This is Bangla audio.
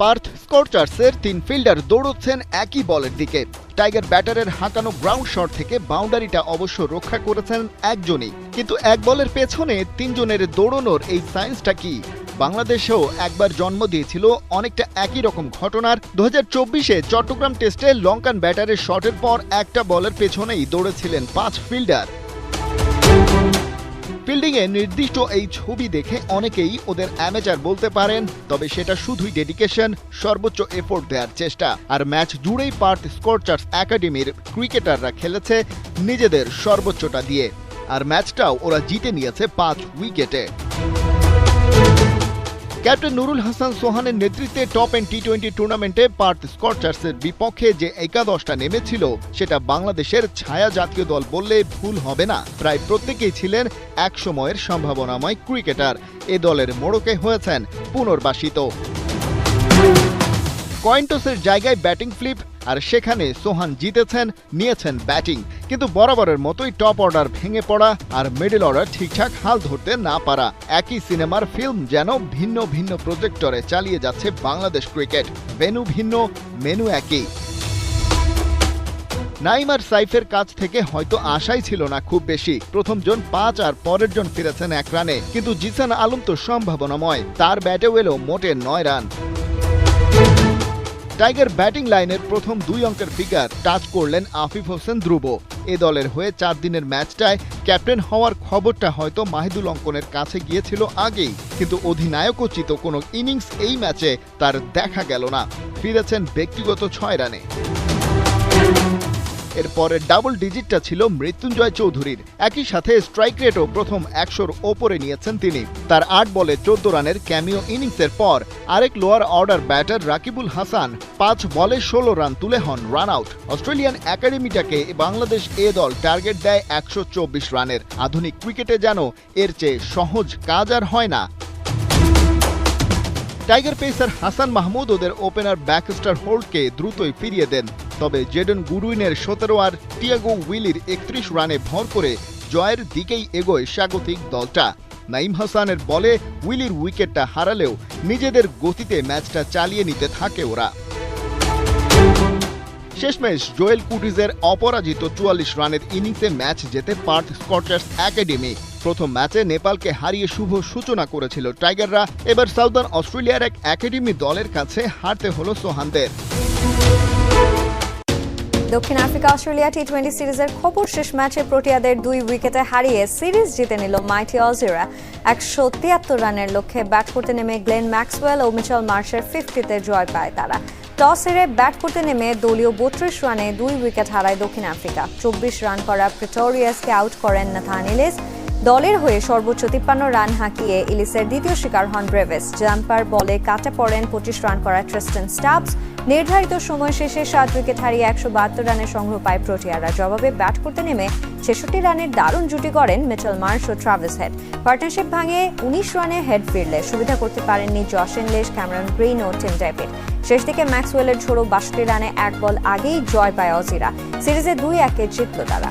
পার্থ স্কোরচার্সের তিন ফিল্ডার দৌড়চ্ছেন একই বলের দিকে। টাইগার ব্যাটারের হাঁকানো গ্রাউন্ড শট থেকে বাউন্ডারিটা অবশ্য রক্ষা করেছেন একজনই। কিন্তু এক বলের পেছনে তিনজনের দৌড়নোর এই সায়েন্সটা কি? বাংলাদেশেও একবার জন্ম দিয়েছিল অনেকটা একই রকম ঘটনার। দু চব্বিশে চট্টগ্রাম টেস্টে লঙ্কান ব্যাটারের শটের পর একটা বলের পেছনেই দৌড়েছিলেন পাঁচ ফিল্ডার। ফিল্ডিংয়ে নির্দিষ্ট এই ছবি দেখে অনেকেই ওদের অ্যামেচার বলতে পারেন, তবে সেটা শুধুই ডেডিকেশন, সর্বোচ্চ এফোর্ট দেওয়ার চেষ্টা। আর ম্যাচ জুড়েই পার্থ স্কোরচার্স একাডেমির ক্রিকেটাররা খেলেছে নিজেদের সর্বোচ্চটা দিয়ে। আর ম্যাচটাও ওরা জিতে নিয়েছে পাঁচ উইকেটে। ক্যাপ্টেন নুরুল হাসান সোহানের নেতৃত্বে টপ এন্ড টি টোয়েন্টি টুর্নামেন্টে পার্থ স্কটচার্সের বিপক্ষে যে একাদশটা নেমেছিল, সেটা বাংলাদেশের ছায়া জাতীয় দল বললে ভুল হবে না। প্রায় প্রত্যেকেই ছিলেন এক সময়ের সম্ভাবনাময় ক্রিকেটার। এ দলের মোড়কে হয়েছেন পুনর্বাসিত। কয়েন্টসের জায়গায় ব্যাটিং ফ্লিপ আর সেখানে সোহান জিতেছেন, নিয়েছেন ব্যাটিং। কিন্তু বরাবরের মতোই টপ অর্ডার ভেঙে পড়া আর মিডল অর্ডার ঠিকঠাক হাল ধরতে না পারা একই সিনেমার ফিল্ম যেন ভিন্ন ভিন্ন প্রজেক্টরে চালিয়ে যাচ্ছে বাংলাদেশ ক্রিকেট। ভেনু ভিন্ন, মেনু একই। নাইম আর সাইফের কাছ থেকে হয়তো আশাই ছিল না খুব বেশি। প্রথম জন পাঁচ আর পরের জন ফিরেছেন এক রানে। কিন্তু জিসান আলম তো সম্ভাবনাময়। তার ব্যাটেও এলো মোটে নয় রান। টাইগার ব্যাটিং লাইনের প্রথম দুই অঙ্কের ফিগার টাচ করলেন আফিফ হোসেন ধ্রুব। এ দলের হয়ে চার দিনের ম্যাচটায় ক্যাপ্টেন হওয়ার খবরটা হয়তো মাহিদুল অঙ্কনের কাছে গিয়েছিল আগেই। কিন্তু অধিনায়কোচিত কোনো ইনিংস এই ম্যাচে তার দেখা গেল না। ফিরেছেন ব্যক্তিগত ছয় রানে। এরপরে ডাবল ডিজিটটা ছিল মৃত্যুঞ্জয় চৌধুরীর। একই সাথে স্ট্রাইক রেটও প্রথম একশোর ওপরে নিয়েছেন তিনি। তার আট বলে চোদ্দ রানের ক্যামিও ইনিংসের পর আরেক lower order batter Rakibul Hasan পাঁচ বলে ষোলো রান তুলে হন রান আউট অস্ট্রেলিয়ান একাডেমিটাকে বাংলাদেশ এ দল টার্গেট দেয় একশো চব্বিশ রানের। আধুনিক ক্রিকেটে যেন এর চেয়ে সহজ কাজ আর হয় না। টাইগার পেসার হাসান মাহমুদ ওদের ওপেনার ব্যাকস্টার হোল্ডকে দ্রুতই ফিরিয়ে দেন। তবে জেডন গুডউইনের সতেরো আর টিয়াগো উইলির একত্রিশ রানে ভর করে জয়ের দিকেই এগোয় স্বাগতিক দলটা। নাইম হাসানের বলে উইলির উইকেটটা হারালেও নিজেদের গতিতে ম্যাচটা চালিয়ে নিতে থাকে ওরা। শেষমেশ জোয়েল কুটিজের অপরাজিত চুয়াল্লিশ রানের ইনিংসে ম্যাচ জেতে পার্থ স্কটার্স একাডেমি প্রথম ম্যাচে নেপালকে হারিয়ে শুভ সূচনা করেছিল টাইগাররা। এবার সাউদার্ন অস্ট্রেলিয়ার এক একাডেমি দলের কাছে হারতে হলো সোহানদের। দক্ষিণ আফ্রিকা অস্ট্রেলিয়া টি টোয়েন্টি সিরিজের খবর শেষ ম্যাচে প্রোটিয়াদের দুই উইকেটে হারিয়ে সিরিজ জিতে নিল মাইটি অজিরা। একশো তিয়াত্তর রানের লক্ষ্যে ব্যাট করতে নেমে গ্লেন ম্যাক্সওয়েল ও মিচেল মার্শের ফিফটিতে জয় পায় তারা। টস হেরে ব্যাট করতে নেমে দলীয় বত্রিশ রানে দুই উইকেট হারায় দক্ষিণ আফ্রিকা। চব্বিশ রান করা প্রিটোরিয়াসকে আউট করেন নাথান ইলিস। দলের হয়ে সর্বোচ্চ তিপ্পান্ন রান হাঁকিয়ে ইলিসের দ্বিতীয় শিকার হন ব্রেভেস। জাম্পার বলে কাটা পড়েন পঁচিশ রান করা ট্রিস্টেন স্টাবস। নির্ধারিত সময় শেষে সাত উইকেট হারিয়ে একশো বাহাত্তর রানের সংগ্রহ পায় প্রোটিয়ারা জবাবে ব্যাট করতে নেমে ছেষট্টি রানের দারুণ জুটি করেন মিচেল মার্শ ও ট্রাভেস হেড। পার্টনারশিপ ভাঙে উনিশ রানে হেড ফিরলে। সুবিধা করতে পারেননি জশ ইংলিশ ক্যামেরন গ্রিন ও টিম ডেভিড। শেষ দিকে ম্যাক্সওয়েলের ঝোড়ো বাষট্টি রানে এক বল আগেই জয় পায় অজিরা। সিরিজে দুই একে জিতল তারা।